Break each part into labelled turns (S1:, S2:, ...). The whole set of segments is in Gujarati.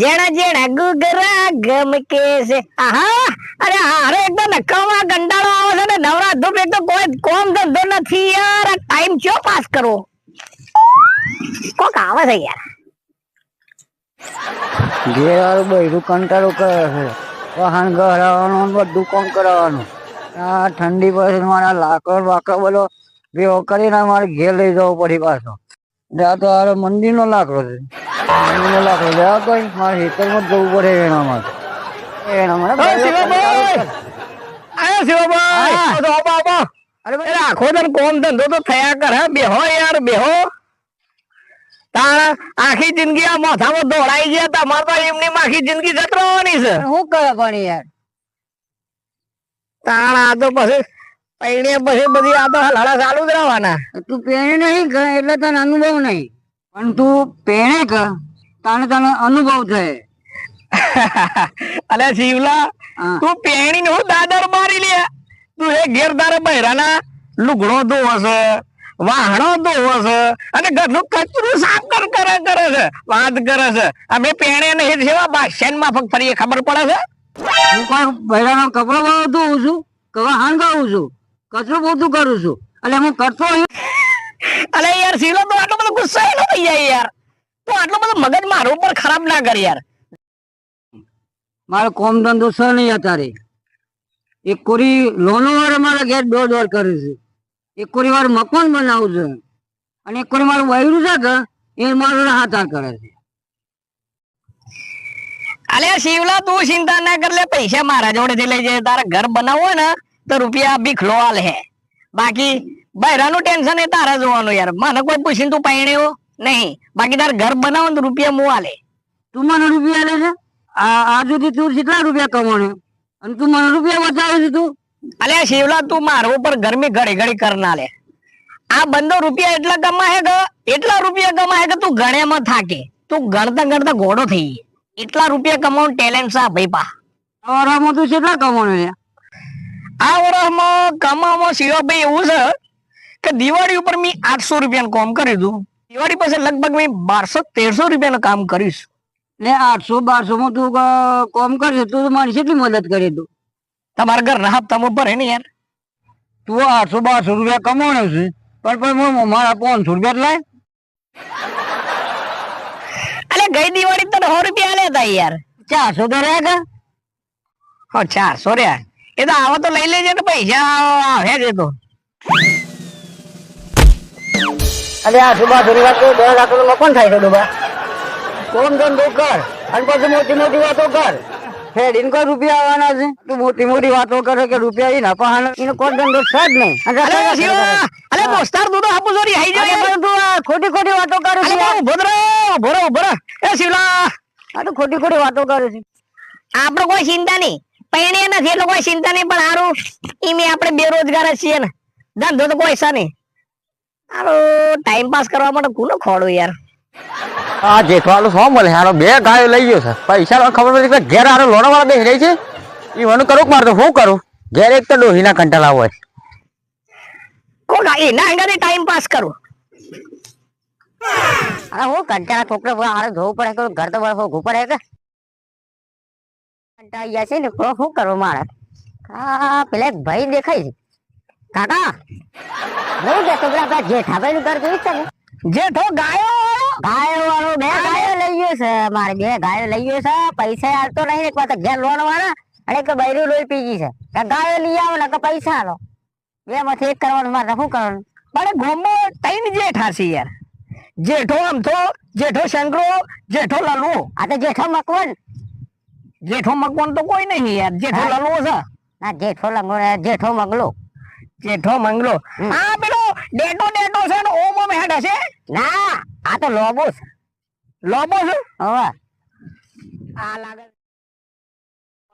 S1: જેણા જેણા ગુગરા ગમ કે છે આહા, અરે હારે એકદમ નકામા ગંડાળો આવે છે ને, નવરા ધૂપ એક તો કોઈ કોમ ધંધો નથી યાર. ટાઈમ ચો પાસ કરો કોક આવે છે યાર.
S2: ઘેર વાળું બૈરું કંટાળો કરે છે. વાહન ગહરાવાનું બધું કોમ કરાવવાનું. આ ઠંડી પછી મારા લાકડ વાકડ બધો ભેગો કરીને મારે ઘેર લઈ જવો પડી પાછો. તો હારે મંદિરનો લાકડો છે. મંદિરનો લાકડો છે. આ કઈ મારે હેતરમાં જ જવું પડે એના માટે એના માટે!
S1: આયો શિવાભાઈ!
S2: હા.
S1: આવો તો આવો, આવો.
S2: અરે
S1: અરે આખો દિન કોમ ધંધો તો થયા કરે બેહો યાર બેહો. તારા આખી જિંદગી આ માથામાં દોડાઈ ગયા તમારે તો એમની આખી જિંદગી જતરવાની છે.
S2: શું કરે પણ યાર?
S1: તાણ આ તો પછી પૈણે પછી બધી આ તો હલાડા ચાલુ જ રહેવાના.
S2: તું પેણે નહીં કર એટલે તને અનુભવ નહીં. પણ તું પેણે કર તને તને અનુભવ થાય.
S1: અલે શિવલા તું પેણી નું દાદર મારી લે. તું એ ઘેર તારા બહેરાના લુગડો ધોવો છે વાહણો ધોવો છે અને ઘરનું કચરું સાફ કર કરે કરે છે વાત કરે છે. અમે પેણે નહીં સેવા બાદશાહ ફરી એ ખબર પડે છે?
S2: હું કોઈ બૈરાનો કપડો ધોવું છું? કવા હાંગાવું છું? કચરો બધું કરું છું. અને હું કરતો
S1: અરે યાર શીલો તો આટલો બધો ગુસ્સો એનો થઈ જાય યાર. તું આટલો બધો મગજ મારો ઉપર ખરાબ ના કર યાર.
S2: મારો કોમ ધંધો છે નહીં અત્યારે. એક કોરી લોનો વાર મારા ઘેર દોડ દોડ કરે છે. એક કોરી વાર મકાન બનાવું છે. અને એક કોરી મારું વૈરું છે કે એ મારો હાથાર હાથ કરે છે.
S1: અલે શિવલા તું ચિંતા ના કર લે પૈસા મારા જોડેથી લઈ જાય. તારા ઘર બનાવવું હોય ને તો રૂપિયા ભીખલો આલ હે. બાકી બૈરાનું ટેન્શન એ તારા જોવાનું યાર. મને કોઈ પૂછીને તું પૈણ્યો નહીં. બાકી તારે ઘર બનાવો ને તો રૂપિયા મુ આલે.
S2: તું મને રૂપિયા લે છે? આ આ સુધી તું કેટલા રૂપિયા કમાણે અને તું મને રૂપિયા બતાવે છે તું?
S1: અલે શિવલા તું મારા ઉપર ગરમી ઘડી ઘડી કર ના લે. આ બંધો રૂપિયા એટલા કમાય કે એટલા રૂપિયા કમાય કે તું ગણ્યામાં થાકે. તું ગણતા ગણતા ઘોડો થઈ. એટલા રૂપિયા કમાવાનું ટેલેન્ટ છે ભાઈ પા.
S2: સવારમાં તું કેટલા કમાણે છે?
S1: આ વર્ષમાં કમાવામાં શિવાભાઈ એવું છે કે દિવાળી ઉપર મેં આઠસો રૂપિયાનું કામ કર્યું દઉં દિવાળી પછી લગભગ મેં બારસો તેરસો રૂપિયાનું કામ કરીશ.
S2: ને આઠસો બારસો માં તું કામ કરશે તું તો મારી કેટલી મદદ કરી તું
S1: તમારા ઘરના હપ્તામાં ભરે ને યાર.
S2: તું આઠસો બારસો રૂપિયા કમાણે છે પણ પણ મારા પાંચસો રૂપિયા લાય.
S1: અલે ગઈ દિવાળી તો સો રૂપિયા લેતા યાર.
S2: ચારસો તો રહ્યા કે
S1: હો ચારસો રહ્યા. એ તો આવા તો લઈ લેજે ને પૈસા આવે છે તો.
S2: અરે આ સુભા ની વાત દસ લાખ રૂપિયા કોણ થાય છે ડોબા? કોમ તું કર. અને પછી મોટી મોટી વાતો કર. ફેડીને કોઈ રૂપિયા આવવાના છે? તું મોટી મોટી વાતો કરે કે રૂપિયા એ ના પહાણ એનો કોઈ ધંધો છે જ નહીં.
S1: અલે દોસ્તાર તું તો હાપુ સોરી આઈ જાય.
S2: પણ તું ખોટી ખોટી વાતો કરે
S1: અલે
S2: છે.
S1: ઊભો ભરો રહો એ શિવલા
S2: આ તો ખોટી ખોટી વાતો કરે છે.
S1: આપડે કોઈ ચિંતા નહીં. પૈણે નથી એટલે કોઈ ચિંતા નહીં પણ સારું ઈમે આપણે બેરોજગાર છીએ ને. ધંધો તો કોઈ છે નહીં. સારું ટાઈમ પાસ કરવા માટે કુનો ખોડું યાર?
S3: આ જેઠવાળું શું મળે? હારો બે ગાયો લઈ ગયો છે. પૈસા ખબર નથી કે ઘેર હારો લોણા વાળા બેસી રહી છે? એ મને કરું મારે તો શું કરું? ઘેર એક તો ડોહીના કંટાળા હોય.
S1: કોક એના અંગાને ટાઈમ પાસ કરું.
S2: અરે હું કંટાળા છોકરો હારે ધોવું પડે ઘર તો બરફ ઉભું કે? કંટાળી ગયા છે ને કો શું કરવું મારે? આ પેલા એક ભાઈ દેખાય છે. કાકા હું કે પેલા આપણા જેઠાભાઈ નું ઘર જોયું છે ને?
S1: જેઠો ગાયો
S2: ગાયો વાળો બે ગાયો લઈ ગયો છે મારે બે ગાયો લઈ ગયો છે પૈસા આવતો નહીં એક તો ઘેર લોન વાળા અને એક બૈરું લોહી પી ગઈ છે. કે ગાયો લઈ આવો ને કે પૈસા આલો બે માંથી એક કરવાનું મારે શું કરવાનું?
S1: મારે ગોમો તૈન જેઠા છે યાર. જેઠો આમ તો જેઠો શંકરો જેઠો લાલુ.
S2: આ તો જેઠો મકવન.
S1: જેઠો મગવાન તો કોઈ નહીં યાર જેઠો
S2: હા.
S1: લાલુ છે.
S2: ના જેઠો લંગો જેઠો મંગલો.
S1: જેઠો મંગલો. આ પેલો ડેટો ડેટો છે ને ઓમો મેડ હશે
S2: ના આ તો લોબો છે.
S1: લોબો છે?
S2: હવે.
S1: આ લાગે.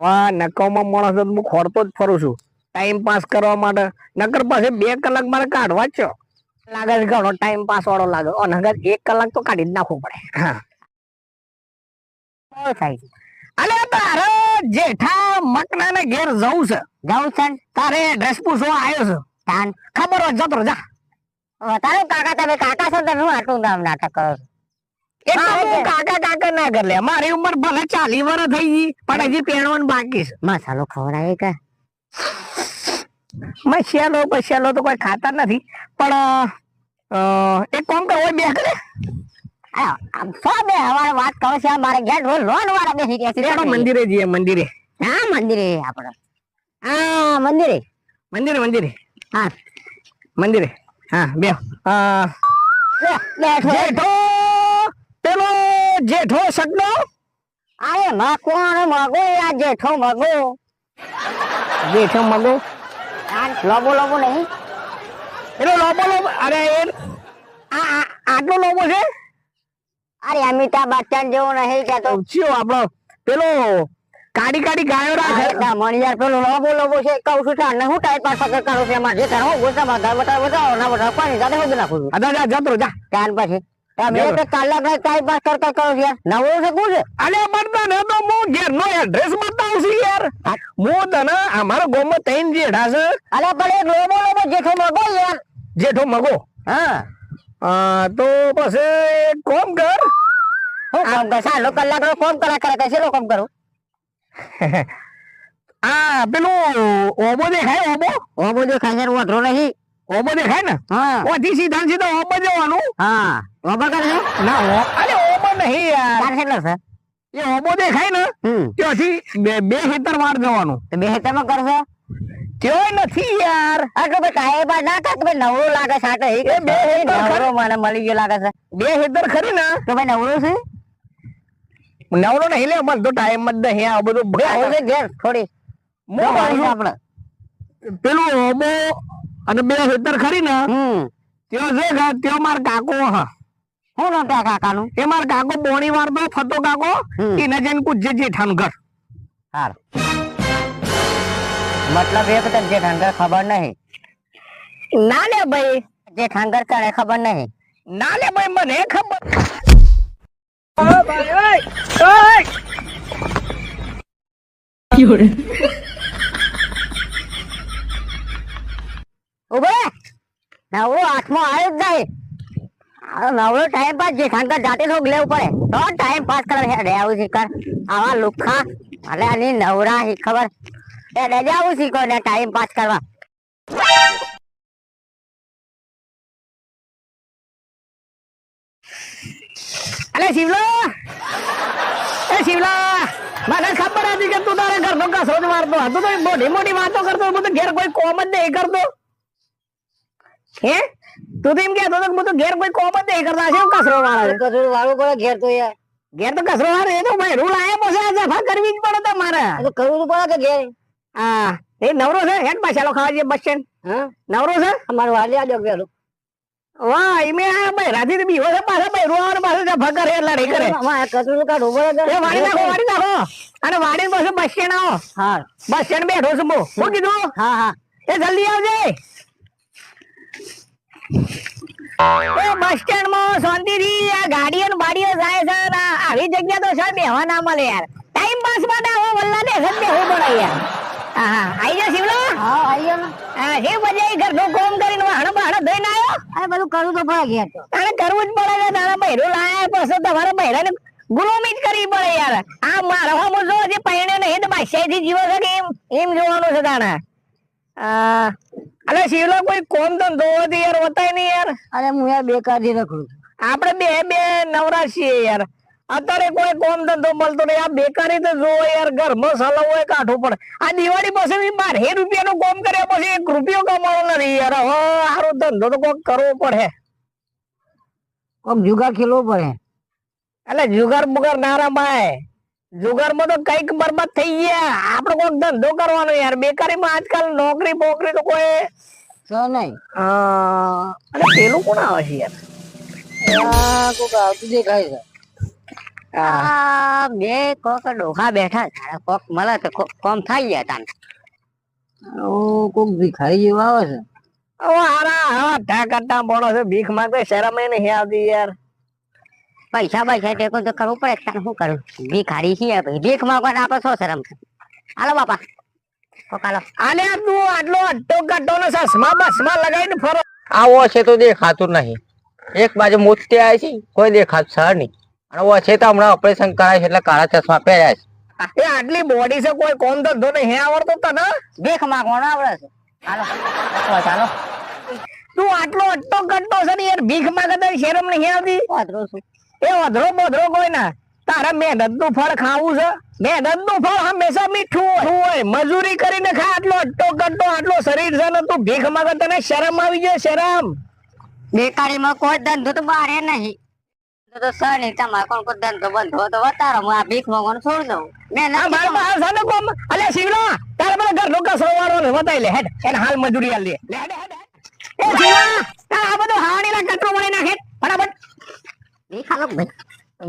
S1: વાહ નકોમાં માણસ હું ખોરતો જ ફરું છું. ટાઈમ પાસ કરવા માટે. નકર પાસે બે કલાક મારે કાઢવા જ છો. લાગે છે ઘણો ટાઈમ પાસ વાળો લાગે. અને નગર એક કલાક તો કાઢી જ નાખવું પડે. હા.
S2: થાય? છે
S1: અલે તારે જેઠા મકના ને ઘેર જવું છે.
S2: જવું છે
S1: તારે ડ્રેસ પૂછવા આવ્યો છે.
S2: તાન
S1: ખબર હોય જતો જા.
S2: હવે કાકા તમે કાકા છો તમે હું આટલું નામ નાટક કરો છો?
S1: હું કાકા કાકા ના કર લે મારી ઉંમર ભલે ચાલી વર્ષ થઈ ગઈ પણ હજી પહેરવાનું બાકી છે.
S2: મસાલો ખવડાવે કે?
S1: મસાલો બસાલો તો કોઈ ખાતા નથી. પણ એક કોમ કરો બે કરે
S2: બે હવાર વાત કરો છે મારે ઘેર રોજ લોન વાળા બેસી ગયા છે
S1: ચાલો મંદિરે જઈએ મંદિરે?
S2: હા મંદિરે આપણે. હા મંદિરે.
S1: મંદિરે મંદિરે?
S2: હા.
S1: મંદિરે? હા બે. જેઠો પેલો જેઠો સગનો?
S2: અરે માં કોણ મગો આ જેઠો મગો?
S1: જેઠો મગો?
S2: લોબો લોબો નહીં.
S1: એનો લોબો લોબો અરે આટલો લોબો છે?
S2: અરે અમિતાભ બચ્ચન જેવો નહીં કેતો
S1: ચિયો આપણો. પેલો કાડી કાડી ગાયો રાખે.
S2: મણ યાર પેલો લોગો લોગો છે કહું છું તાર હું ટાઈપ પાસ પકડ કરું છે એમાં જે કરો ગોતા બધા બતાવો બતાવો ના બતાવો પાણી જાતે હું નાખું
S1: અદા જા જતો જા.
S2: કાન પછી. તમે તો કલાક ટાઈમ પાસ કરતા કરો છો યાર. નવો છે કોણ છે?
S1: અલે મરદા ને તો હું ઘેરનો એડ્રેસ બતાવું છું યાર.
S2: હા.
S1: તને અમારો ગામમાં તૈન જે છે.
S2: અરે પણ એક લોબો લોબો જેઠો મગો યાર.
S1: જેઠો મગો?
S2: હા.
S1: તો પછી કોમ કર.
S2: હું કામ કર? સાલો કલાક નો ફોન કરા કરે કશે કોમ કરું?
S1: આ પેલું ઓબો દેખાય ઓબો?
S2: ઓ બધું ખાસર વાંધો નહીં.
S1: ઓબો દેખાય ને?
S2: હા.
S1: ઓથી સીધા સીધા ઓબો જવાનું
S2: હા. ઓબા કરે
S1: ના ઓ- અરે ઓબો નહીં યાર.
S2: કેટલો છે
S1: એ ઓબો દેખાય ને ત્યાંથી બે બે ખેતર વાર જવાનું.
S2: બે હેતરમાં કરશે?
S1: ત્યોય નથી યાર.
S2: આ તો ભાઈ બા ના કાંઈ તો નવરો લાગે છે. આ તો
S1: બે હેતર
S2: નવરો મને મળી ગયો લાગે છે.
S1: બે ખેતર ખરી ને?
S2: તો ભાઈ નવરો છે?
S1: નવરો નહીં લે મને તો ટાઈમ દે હે આ બધું
S2: ઘેર થોડી.
S1: હું
S2: આપણે.
S1: પેલું ઓબો અને બે ખેતર ખરી ને?
S2: હમ.
S1: ત્યાં છે કે ત્યાં માર કાકો હા.
S2: શું નામ કાકા નું
S1: એ માર કાકો બોણી વાર તો ફતો કાકો
S2: હમ.
S1: એને જઈને પૂછજે જેઠાનું ઘર.
S2: હાર. મતલબ એક તો જે ઠંગર ખબર નહીં.
S1: ના લે ભાઈ.
S2: જે ઠંગર કરે ખબર નહીં.
S1: ના લે ભાઈ મને ખબર. ઓય ભાઈ, ઓય, ઓય.
S2: ઊભો રે. નવરો હાથમાં આવ્યો જ નહીં. નવરો ટાઈમ પાસ જે ઠંગર જાતે લોક લેવું પડે તો ટાઈમ પાસ કરે છે. આવું શીખર. આવા લુખા. અલે આની નવરા હી ખબર એ રે આવું શીખો ને ટાઈમ પાસ કરવા.
S1: અલે શિવલો! એ શિવલો! મને ખબર હતી કે તું તારા ઘરનો કસરો જ મારતો હતો. તો મોટી મોટી વાતો કરતો હું તો ઘેર કોઈ કોમ જ નહીં કરતો. હે? તું તો એમ કહેતો હતો કે હું તો ઘેર કોઈ કોમ જ નહીં કરતા. છે કસરો મારે
S2: કસરો વાળો વાળું પડે ઘેર તો યાર
S1: ઘેર તો કસરો વાળો એ તો ભાઈ રૂલ આયા પછી આ જફા કરવી જ પડે તમારે.
S2: તો કરવું તો પડે કે ઘેર?
S1: હા. એ નવરો છે? હેડ મસાલો ખાવા જઈએ બસ સ્ટેન્ડ નવરો છે?
S2: અમારો વાલી આજો પેલું.
S1: વાહ આ ભાઈ રાતી તો બીવો છે પાછા ભાઈ રૂવાનો પાછો સફા કરે લડાઈ કરે
S2: અમારે કસૂર કાઢવું પડે
S1: એ વાડી નાખો વાડી નાખો. અને વાડી પાસે બસ સ્ટેન્ડ આવો.
S2: હા.
S1: બસ સ્ટેન્ડ બેઠો છું હું કીધું?
S2: હા હા.
S1: એ જલ્દી આવજે. એ બસ સ્ટેન્ડમાં શાંતિથી આ ગાડીઓ ને બાડીઓ જાય છે આવી જગ્યા તો છે બેહવા ના મળે યાર. ટાઈમ પાસ માટે હવે વલ્લા ને બેહવું પડે યાર. આઈ જા શિવલો?
S2: હા આઈ જા
S1: હા જે બજાઈ ઘરનું કોમ કરીને હણ બાહણ ધોઈને આવ્યો?
S2: આ બધું કરવું તો પડે ઘેર તો.
S1: તારે કરવું જ પડે તારા બૈરું લાયા પછી તમારે બૈરાને ગુલામી જ કરવી પડે યાર. આ મારા હમુ જો જે પૈણે નહીં તો બાદશાહી જીવો છે કે એમ? એમ જોવાનું છે તાણે. આ અલે શિવલો કોઈ કોમ તો તો યાર હોતાય નહીં યાર.
S2: અરે હું યાર બેકારથી રખડું આપડે
S1: આપણે બે બે નવરા છીએ યાર. અત્યારે કોઈ કોમ ધંધો મળતો નહીં. આ બેકારી તો જો યાર ઘરમાં સલાવ હોય કાઢવું પડે. આ દિવાળી પછી બી રૂપિયા નું કોમ કર્યા પછી એક રૂપિયો કમાવો નથી યાર. હવે સારો ધંધો તો કોક કરવો પડે.
S2: કોક જુગાર ખેલવો પડે.
S1: એટલે જુગાર બુગાર ના ભાઈ જુગારમાં તો કંઈક બરબાદ થઈ ગયા. આપડે કોઈક ધંધો કરવાનો યાર. બેકારીમાં આજકાલ નોકરી બોકરી તો કોઈ
S2: નહીં.
S1: અને પેલું કોણ આવે છે યાર?
S2: કોક આવતું દેખાય છે. આ બે કોક ડોહા બેઠા તારા કોક મળે તો કોમ થઈ ગયા તાન ઓ કોક ભિખારી જેવો આવે છે.
S1: ઓ હારા હા ઢા કરતા બોલો છે ભીખ માંગે શરમ એ નહીં આવતી યાર.
S2: પૈસા પૈસા ટેકો તો કરવું પડે તાન શું કરું? ભિખારી છીએ ભાઈ ભીખ માંગવા આપણે શું શરમ છે? હાલો બાપા. કોક હાલો.
S1: આલે તું આટલો અટ્ટો કટ્ટો ને ચશ્મા બસમા લગાવીને ફરો.
S3: આવો છે તો દેખાતું નહીં. એક બાજુ મોતી આવી છે કોઈ દેખાતું સર નહીં. અને ઓ છે તો હમણાં ઓપરેશન કરાય છે એટલે કાળા ચશ્મા પહેર્યા છે.
S1: એ આટલી બોડી છે કોઈ કોમ ધંધો નહીં. આવડતો તને
S2: ભીખ કોણ આવડે છે. હાલો. ચાલો.
S1: તું આટલો અટ્ટો કટ્ટો છે ને યાર ભીખ માંગે તો શરમ નહીં આવતી.
S2: વાંધો છું
S1: એ વધરો બધરો કોઈ ના. તારે મહેનતનું ફળ ખાવું છે? મહેનતનું ફળ હંમેશા મીઠું હોય. હોય. મજૂરી કરીને ખા આટલો અટ્ટો કટ્ટો આટલો શરીર છે ને તું ભીખ માંગે તને શરમ આવી જાય શરમ.
S2: બેકારીમાં કોઈ ધંધો તો બારે નહીં. તો કોણ બંધ વતારો હું આ ભીખ છોડી દઉં. મેં
S1: મારા કોમ. અલે શિવલા તારે ને બતાવી લે હેડ. એને હાલ મજૂરી આલ દે. લે હેડ હેડ હેડ. એ શિવલા તારે આ બધું હાડીના કચરો વળી નાખે. ફટાફટ.
S2: ભીખ આલો ભાઈ?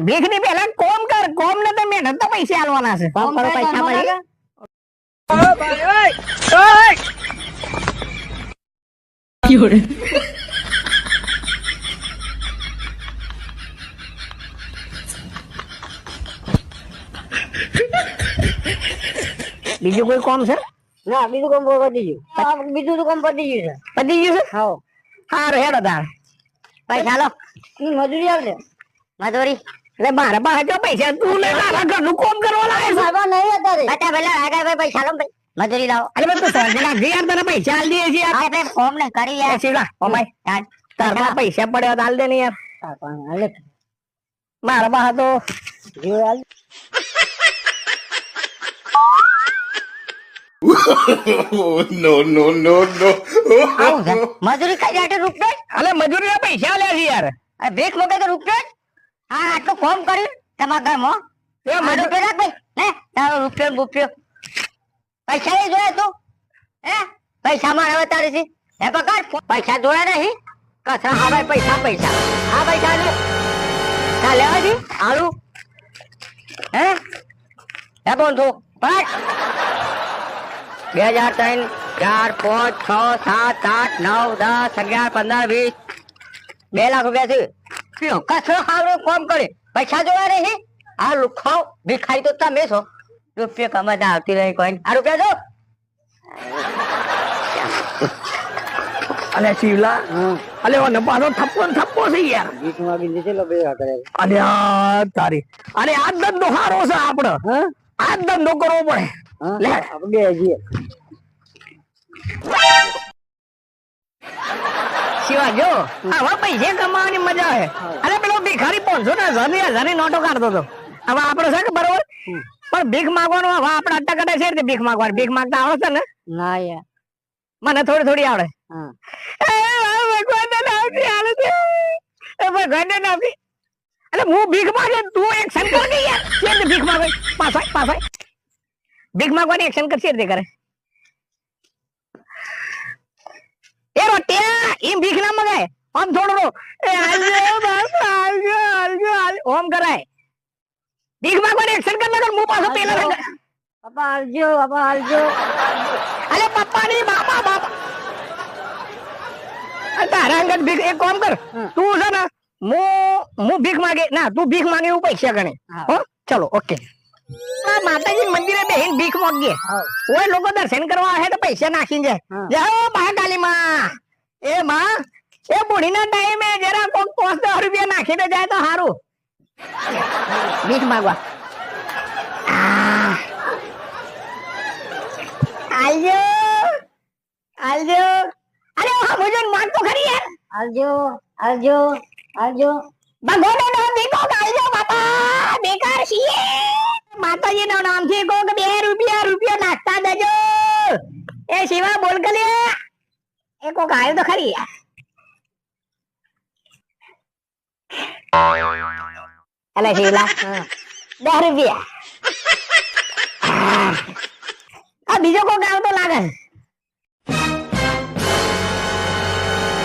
S1: ભીખની પેલા કોમ કર કોમ ને તો મહેનત તો પૈસા આલવાના છે.
S2: કોમ કરો પૈસા મળી
S1: બીજું કોઈ કોમ છે?
S2: ના બીજું કોમ પતી ગયું? બીજું તો કોમ પતી ગયું છે?
S1: પતી ગયું છે?
S2: હા.
S1: સારું હેડો તાર
S2: પૈસા લો મજૂરી આવશે મજૂરી?
S1: એટલે મારા પાસે જો પૈસા તું લે તારા ઘરનું કોમ કરવા લાગે છે.
S2: બાબા નહીં અત્યારે. બટા પેલા આગળ ભાઈ પૈસા લો ભાઈ. મજૂરી લાવો.
S1: અરે તું યાર તને પૈસા આલ દઈએ
S2: ભાઈ ફોર્મ ને કરી
S1: યાર
S2: યાર
S1: ઓમાય તારા પૈસા પડ્યા તો આલ દે ને યાર. મારા પાસે તો
S4: no, નો
S2: નો નો મજૂરી કઈ જાતે રૂપિયો
S1: અલે મજૂરીના પૈસા લે છે યાર.
S2: અરે ભીખ મોકે તો રૂપિયા હા આટલું કોમ કર્યું તમારા ઘરમાં.
S1: એ
S2: આ
S1: મજૂર
S2: પે રાખ ભાઈ. ને તારો રૂપિયો ને પૈસા એ જોયા તું. હે? પૈસા માં હવે તારી થી હે પકડ પૈસા જોયા નહીં. કચરા હા ભાઈ પૈસા પૈસા. હા પૈસા લે. તા લેવા છી આલુ હે? હે બોલ તું. પટ બે હજાર ત્રણ ચાર પાંચ છ સાત આઠ નવ દસ અગિયાર પંદર વીસ. બે લાખ રૂપિયા છે. કશો હાવડો કોમ કરે પૈસા જોવા નહીં? આ લુખાવ ભીખાઈ તો તમે છો. રૂપિયા કમાતા આવતી રહી કોઈ. આ રૂપિયા જો.
S1: અલે શિવલા અલે ઓને પાછો થપ્પો થપ્પો છે યાર.
S2: ભીખ માગી દીધી લો બે કરે
S1: અલે આ તારી. અરે આ દંડો હારો છે આપણો.
S2: હા?
S1: આ દંડો કરવો પડે. લે.
S2: આપણે જઈએ
S1: શિવા જો આવા પૈસે કમાવાની મજા આવે. અરે પેલો ભિખારી પોનસો ને હજારની હજારની નોટો કાઢતો હતો. હવે આપડે છે કે બરોબર? પણ ભીખ માંગવાનું હવે આપડે અટ્ટા કટે છે રીતે ભીખ માંગવાની. ભીખ માંગતા આવડે છે ને?
S2: ના યાર.
S1: મને થોડી થોડી આવડે. ભગવાન નામથી આવડે છે. ભગવાન ને નામથી. એટલે હું ભીખ માંગે તું એક કર નહીં યાર. ભીખ માંગે? પાછળ પાછળ ભીખ માંગવાની એક્શન કરશે રીતે કરે. એ રોટિયા એમ ભીખ ના મગાય. આમ થોડું રો એ હાલજો બસ હાલજો હાલ. ઓમ કરાય. ભીખ માંગવાની એક્શન કર ના હું પાછો પેલા રંગ
S2: પપ્પા આલજો પપ્પા આલજો
S1: અરે પપ્પા ની બાપા. બાપા તારા અંગત ભીખ એક કામ કર. તું છે ને હું હું ભીખ માંગે ના તું ભીખ માંગે એવું પૈસા ગણે.
S2: હો.
S1: ચલો ઓકે માતાજી મંદિરે બેહીન ભીખ મોગીએ ઓય લોકો દર્શન કરવા આવે તો પૈસા નાખીને
S2: હા.
S1: જાય જય માં એ માં એ બુઢીના ટાઈમે જરા કોક પાંચ દસ રૂપિયા નાખીને જાય તો સારું ભીખ માગવા. આલજો. આલજો. અરે હા મુજે માંગ તો ખરી યાર.
S2: આલજો આલજો આલજો.
S1: ભગવાનનો દીકો આલજો બાપા. બેકાર છીએ. માતાજીના છે કોક બે રૂપિયા રૂપિયા નાખતા દેજો. એ શિવા, બોલ કલે. એ કોક આવ્યો તો ખરી. અલે શિવલા દસ રૂપિયા. આ બીજો કોક આવતો લાગે.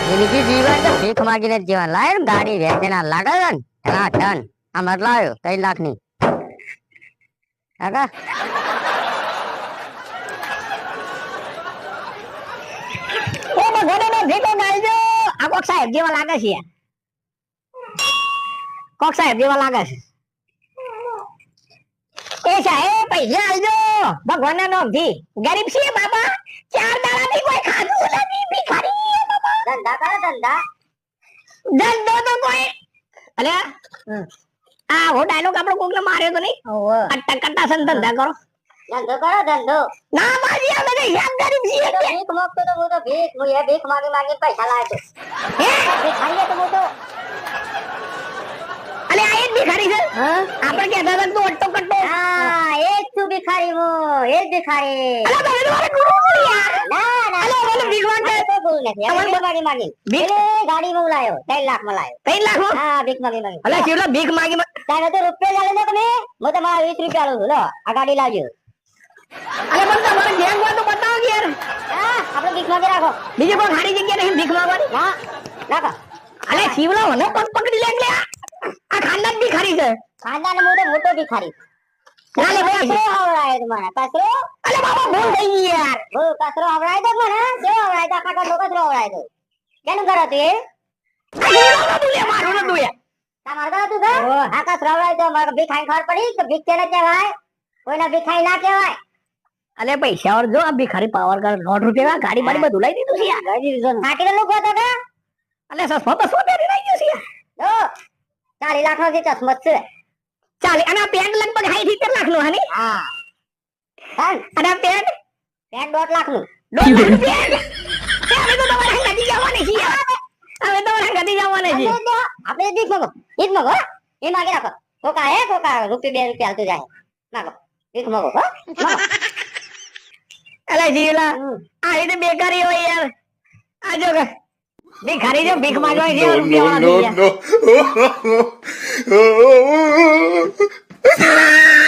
S2: જિંદગી જીવન ભીખ માગીને જીવન. લાય ને ગાડી વેચેના લાગે ને? ટન આ જ કઈ લાખની કાકા
S1: ઓ ભગવાનનો ભીખો મારજો આ કોક સાહેબ જેવા લાગે છે. કોક સાહેબ જેવા લાગે છે. એ સાહેબ પૈસા આલજો ભગવાનના નામથી. ગરીબ છીએ બાબા ચાર દાડાથી કોઈ ખાધું નથી ભિખારી
S2: ધંધા કરો ધંધા.
S1: ધંધો તો કોઈ અલે આ હું ડાયલોગ આપણો કોકને માર્યો તો નહીં?
S2: ઓવે
S1: અટ્ટા સન ધંધા કરો.
S2: ધંધો કરો ધંધો.
S1: ના માજી અમે તો હિસાબ કરી દીએ
S2: તો ભીખ માંગતો તો હું તો ભીખ હું એ ભીખ માંગી માંગી પૈસા લાવ્યો છું. ભિખારી તો હું તો.
S1: અલે આ એક ભિખારી છે?
S2: હા?
S1: આપણે કહેતા હતા તું અટ્ટો કટ્ટો.
S2: હા એ જ છું ભિખારી હું એ જ ભિખારી.
S1: અલે ભાઈ તમારે ગુરુ
S2: ગાડી લાવજો.
S1: અલે પણ તમારે ગેંગ હોય તો બતાવો યાર.
S2: આપણે ભીખ માંગી રાખો.
S1: બીજી કોઈ સારી જગ્યા નહીં ભીખ માંગવાની?
S2: હા રાખો.
S1: અલે શિવલા મને પગ પકડી લે આ ખાનદાન ભિખારી છે.
S2: ખાનદાન તો મોટો ભિખારી
S1: ના લે અલે બાબા ભૂલ થઈ ગઈ યાર
S2: કચરો હવરાય દો મને? કેવો કેનું કરો તું એ?
S1: મારું
S2: તમારે તો તું મારે ભીખાઈ ખબર પડી કે ભીખ કેને કહેવાય? કોઈના ભીખાઈ ના કહેવાય?
S1: અલે પૈસા વાળો જો આ ભિખારી પાવર કર નોટ રૂપિયા ગાડી બાડી બધું લઈ દીધું છે યાર.
S2: કાટીને લોકો હતો કે?
S1: અલે સસ્તો બસો પહેરી લઈ ગયો છે યાર.
S2: લાખ નો જે ચશ્મો છે.
S1: ચાલે. અને આ પેન્ટ લગભગ હાઈ સિત્તેર લાખનું હની?
S2: હા.
S1: અને આ પેન્ટ
S2: પેન્ટ દોઢ લાખનું
S1: દોઢ લાખ પેન્ટ એ તો તમારે હંગાતી જવાની છે. હવે તમારે હંગાતી જવાના છે.
S2: આપણે દીખ મગો. ઈજ મગો? એ માગે રાખો. કોકા હે કોકા રૂપિયા બે રૂપિયા હાલતું જાય. માગો. દીખ મગો હો.
S1: અલે જીવલા આ રીતે બેકારી હોય યાર. આ જો કે ભિખારી જો ભીખ માંગવા છે?
S4: No,
S1: રૂપિયા વાળા.